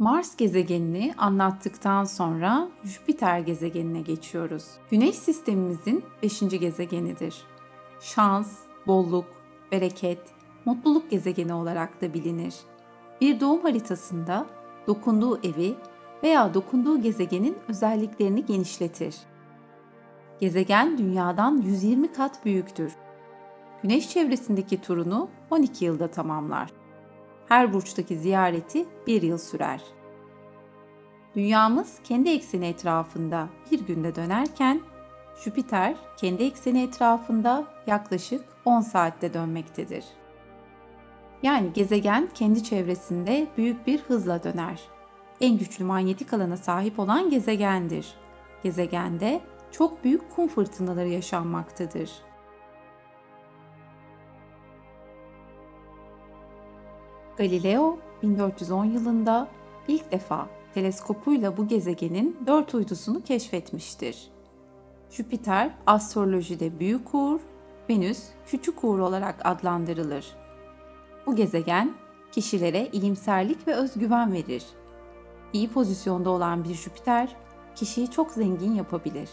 Mars gezegenini anlattıktan sonra Jüpiter gezegenine geçiyoruz. Güneş sistemimizin 5. gezegenidir. Şans, bolluk, bereket, mutluluk gezegeni olarak da bilinir. Bir doğum haritasında dokunduğu evi veya dokunduğu gezegenin özelliklerini genişletir. Gezegen dünyadan 120 kat büyüktür. Güneş çevresindeki turunu 12 yılda tamamlar. Her burçtaki ziyareti bir yıl sürer. Dünyamız kendi ekseni etrafında bir günde dönerken Jüpiter kendi ekseni etrafında yaklaşık 10 saatte dönmektedir. Yani gezegen kendi çevresinde büyük bir hızla döner. En güçlü manyetik alana sahip olan gezegendir. Gezegende çok büyük kum fırtınaları yaşanmaktadır. Galileo 1410 yılında ilk defa teleskopuyla bu gezegenin dört uydusunu keşfetmiştir. Jüpiter astrolojide büyük uğur, Venüs küçük uğur olarak adlandırılır. Bu gezegen kişilere ilimserlik ve özgüven verir. İyi pozisyonda olan bir Jüpiter kişiyi çok zengin yapabilir.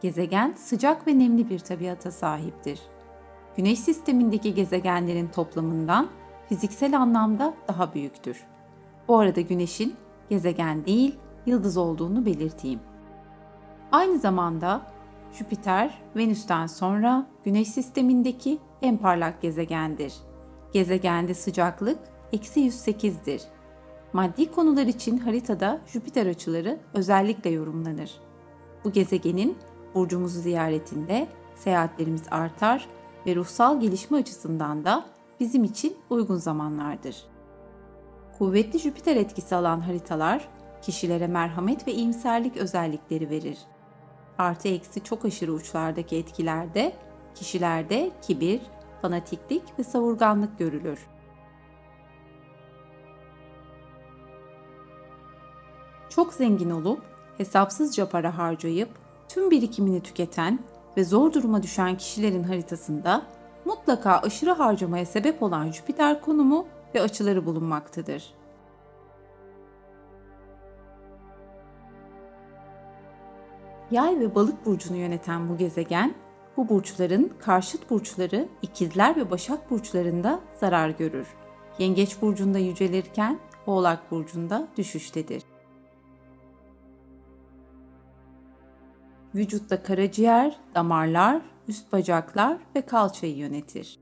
Gezegen sıcak ve nemli bir tabiata sahiptir. Güneş sistemindeki gezegenlerin toplamından fiziksel anlamda daha büyüktür. Bu arada Güneş'in gezegen değil, yıldız olduğunu belirteyim. Aynı zamanda Jüpiter, Venüs'ten sonra Güneş sistemindeki en parlak gezegendir. Gezegende sıcaklık eksi 108'dir. Maddi konular için haritada Jüpiter açıları özellikle yorumlanır. Bu gezegenin burcumuzu ziyaretinde seyahatlerimiz artar ve ruhsal gelişme açısından da bizim için uygun zamanlardır. Kuvvetli Jüpiter etkisi alan haritalar kişilere merhamet ve iyimserlik özellikleri verir. Artı eksi çok aşırı uçlardaki etkilerde kişilerde kibir, fanatiklik ve savurganlık görülür. Çok zengin olup hesapsızca para harcayıp tüm birikimini tüketen ve zor duruma düşen kişilerin haritasında mutlaka aşırı harcamaya sebep olan Jüpiter konumu ve açıları bulunmaktadır. Yay ve balık burcunu yöneten bu gezegen, bu burçların karşıt burçları ikizler ve başak burçlarında zarar görür. Yengeç burcunda yücelirken Oğlak burcunda düşüştedir. Vücutta karaciğer, damarlar, üst bacaklar ve kalçayı yönetir.